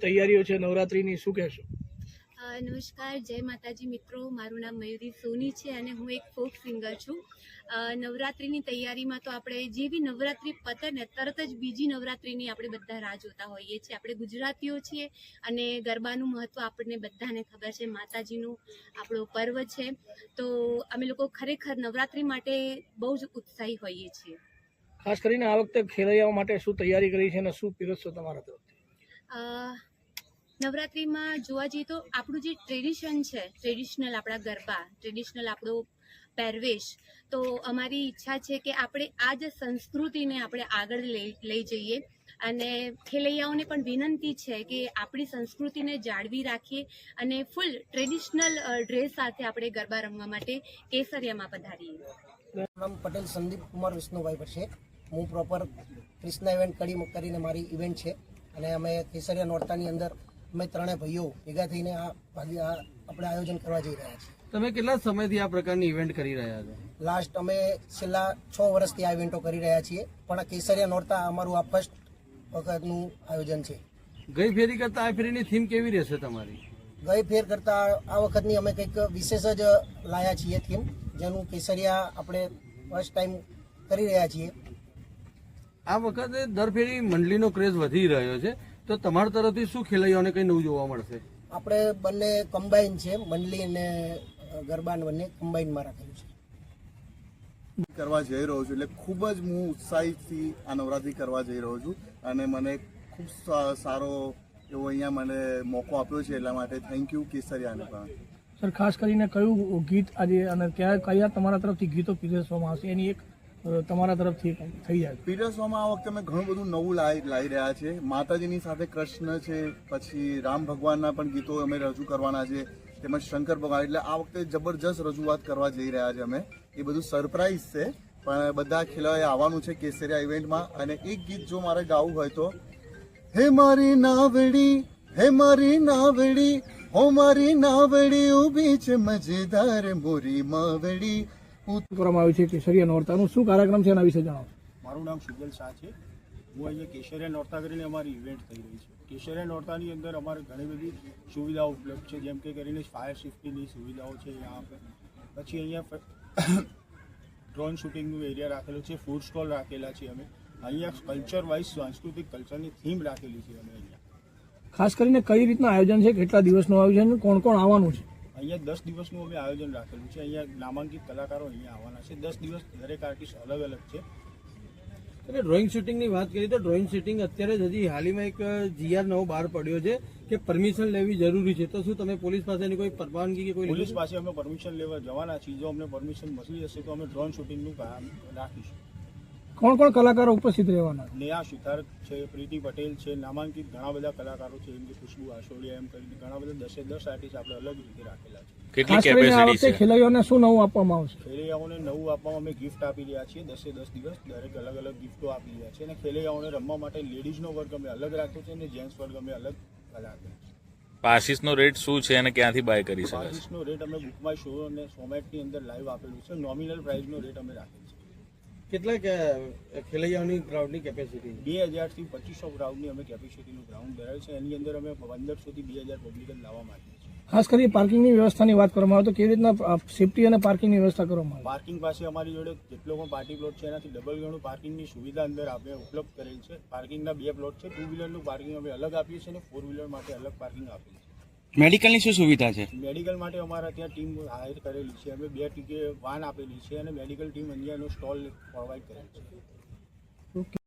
તૈયારીઓ છે નવરાત્રીની શું કહેશો? નમસ્કાર જય માતાજી મિત્રો. મારું નામ મયુરી સોની છે અને હું એક ફોક સિંગર છું. નવરાત્રિની તૈયારીમાં તો આપણે જેવી નવરાત્રિ પતે ને તરત જ બીજી નવરાત્રિની આપણે બધા રાહ જોતા હોઈએ છીએ. આપણે ગુજરાતીઓ છીએ અને ગરબાનું મહત્ત્વ આપણને બધાને ખબર છે. માતાજીનું આપણો પર્વ છે. તો અમે લોકો ખરેખર નવરાત્રિ માટે બહુ જ ઉત્સાહી હોઈએ છીએ. ખાસ કરીને આ વખતે ખેલૈયાઓ માટે શું તૈયારી કરી છે અને શું પીરસશો તમારા તરફથી? નવરાત્રિમાં જોવા જઈએ તો આપણું જે ટ્રેડિશન છે ટ્રેડિશનલ આપણા ગરબા ટ્રેડિશનલ આપણો પહેરવેશ, તો અમારી ઈચ્છા છે કે આપણે આ જ સંસ્કૃતિને આપણે આગળ લઈ જઈએ. અને ખેલૈયાઓને પણ વિનંતી છે કે આપણી સંસ્કૃતિને જાળવી રાખીએ અને ફૂલ ટ્રેડિશનલ ડ્રેસ સાથે આપણે ગરબા રમવા માટે કેસરિયામાં પધારીએ. નામ પટેલ સંદીપ કુમાર વિષ્ણુભાઈ પર છે હું પ્રોપર ક્રિષ્ના ઇવેન્ટ કડી કરીને મારી ઇવેન્ટ છે. અને અમે કેસરિયા નોરતાની અંદર અમે ત્રણે ભાઈઓ ભેગા થઈને આ આપણે આયોજન કરવા જઈ રહ્યા છીએ. તમે કેટલા સમયથી આ પ્રકારની ઇવેન્ટ કરી રહ્યા છો? લાસ્ટ અમે છેલ્લા છ વર્ષથી આ ઇવેન્ટો કરી રહ્યા છીએ પણ આ કેસરિયા નોરતા અમારું આ ફર્સ્ટ વખતનું આયોજન છે. ગઈ ફેરી કરતા આ ફેરીની થીમ કેવી રહેશે તમારી? ગઈ ફેર કરતાં આ વખતની અમે કંઈક વિશેષ જ લાયા છીએ થીમ જેનું કેસરિયા આપણે ફર્સ્ટ ટાઈમ કરી રહ્યા છીએ. આ વખતે દર ફેરી મંડળીનો ક્રેઝ વધી રહ્યો છે. તો તમારા તરફથી શું ખેલૈયાઓને કંઈ નવું જોવા મળશે? આપણે બંને કમ્બાઈન છે મંડલી અને ગરબાન બંને કમ્બાઈનમાં રાખેલું છે. કરવા જઈ રહ્યો છું એટલે ખૂબ જ હું ઉત્સાહિતથી આ નવરાત્રિ કરવા જઈ રહ્યો છું અને મને ખૂબ સા- સારો એવો અહીંયા મને મોકો આપ્યો છે એટલા માટે થેન્ક યુ કેસરિયાને પણ. સર ખાસ કરીને કયું ગીત આજે અને કયા કયા તમારા તરફથી ગીતો પીરસવામાં આવશે? એની એક તમારા તરફથી થઈ જાય. પીરસવામાં આ વખતે અમે ઘણું બધું નવું લાવી લાવી રહ્યા છે. માતાજીની સાથે કૃષ્ણ છે, પછી રામ ભગવાનના પણ ગીતો અમે રજૂ કરવાના છે, તેમજ શંકર ભગવાન. એટલે આ વખતે જબરજસ્ત રજૂઆત કરવા જઈ રહ્યા છે અમે. એ બધું સરપ્રાઈઝ છે, પણ બધા ખેલાડીએ આવવાનું છે કેસરિયા ઇવેન્ટમાં. અને એક ગીત જો મારે ગાવું હોય તો, હે મારી નાવડી, હે મારી નાવડી, હો મારી નાવડી, ઊભી છે મજેદાર મોરી માવડી. કરવામાં આવ્યું છે કેસરિયા નોરતાનું? શું કાર્યક્રમ છે એના વિશે જણાવો. મારું નામ શુગલ શાહ છે. હું અહીંયા કેશરિયા નોરતા કરીને અમારી ઇવેન્ટ થઈ રહી છે. કેશરિયા નોરતાની અંદર અમારે ઘણી બધી સુવિધાઓ ઉપલબ્ધ છે. જેમ કે કરીને ફાયર સેફ્ટીની સુવિધાઓ છે અહીંયા પછી અહીંયા ડ્રોન શૂટિંગનું એરિયા રાખેલું છે. ફૂડ સ્ટોલ રાખેલા છે અમે. અહીંયા કલ્ચર વાઇઝ સાંસ્કૃતિક કલ્ચરની થીમ રાખેલી છે અમે અહીંયા. ખાસ કરીને કઈ રીતના આયોજન છે? કેટલા દિવસનું આયોજન? કોણ કોણ આવવાનું છે? અહીંયા દસ દિવસનું અમે આયોજન રાખેલું છે. અહીંયા નામાંકિત કલાકારો અહીંયા આવવાના છે. દસ દિવસ દરેક આર્ટિસ્ટ અલગ અલગ છે. એટલે ડ્રોઈંગ શૂટિંગની વાત કરીએ તો ડ્રોઈંગ શૂટિંગ અત્યારે જ હજી હાલમાં એક જીઆર નવો બહાર પડ્યો છે કે પરમિશન લેવી જરૂરી છે. તો શું તમે પોલીસ પાસેની કોઈ પરવાનગી કે કોઈ પોલીસ પાસે અમે પરમિશન લેવા જવાના છીએ. જો અમને પરમિશન મળી જશે તો અમે ડ્રોન શૂટિંગનું કામ રાખીશું. કોણ કોણ કલાકારો ઉપસ્થિત રહેવાના? નેહા સિદ્ધાર્થ છે પ્રીતિ પટેલ છે નામાંકિત ઘણા બધા કલાકારો છે એમ કે ખુશ્બુ આશોડિયા એમ કરીને ઘણા બધા દસે દસ આર્ટિસ્ટ આપણે અલગ રીતે રાખેલા છે. ખાસ કરીને આ વખતે ખેલૈયાઓને શું નવું આપવામાં આવશે? ખેલૈયાઓને નવું આપવામાં અમે ગિફ્ટ આપી રહ્યા છીએ દસે દસ દિવસ દરેક અલગ અલગ ગિફ્ટો આપી રહ્યા છીએ અને ખેલૈયાઓને રમવા માટે લેડીઝનો વર્ગ અમે અલગ રાખ્યો છે અને જેન્ટ્સ વર્ગ અમે અલગ રાખ્યો છે. પાસીસનો રેટ શું છે અને ક્યાંથી બાય કરી શકાય? છે રેટ અમે બુકમાય શો અને સોમેટની અંદર લાઈવ આપેલું છે. નોમિનલ પ્રાઇસનો રેટ અમે રાખેલ છે. કેટલા કે- ખેલૈયાઓની ગ્રાઉન્ડની કેપેસિટી બે હજારથી પચીસો ગ્રાઉન્ડની અમે કેપેસિટીનું ગ્રાઉન્ડ ધરાવ્યું છે એની અંદર અમે પંદરસોથી બે હજાર પબ્લિક લાવવા માંગીએ છીએ. ખાસ કરી પાર્કિંગની વ્યવસ્થાની વાત કરવામાં આવે તો કેવી રીતના સેફટી અને પાર્કિંગની વ્યવસ્થા કરવામાં આવે? પાર્કિંગ પાસે અમારી જોડે જેટલો પણ પાર્ટી પ્લોટ છે એનાથી ડબલ ગણું પાર્કિંગની સુવિધા અંદર આપણે ઉપલબ્ધ કરેલ છે. પાર્કિંગના બે પ્લોટ છે. ટુ વ્હીલરનું પાર્કિંગ અમે અલગ આપીએ છીએ અને ફોર વ્હીલર માટે અલગ પાર્કિંગ આપીએ છીએ. મેડિકલની શું સુવિધા છે? મેડિકલ માટે અમારા ત્યાં ટીમ હાયર કરેલી છે. અમે બે ટીકે વાન આપેલી છે અને મેડિકલ ટીમ અહીંયાનો સ્ટોલ પ્રોવાઈડ કરેલ છે.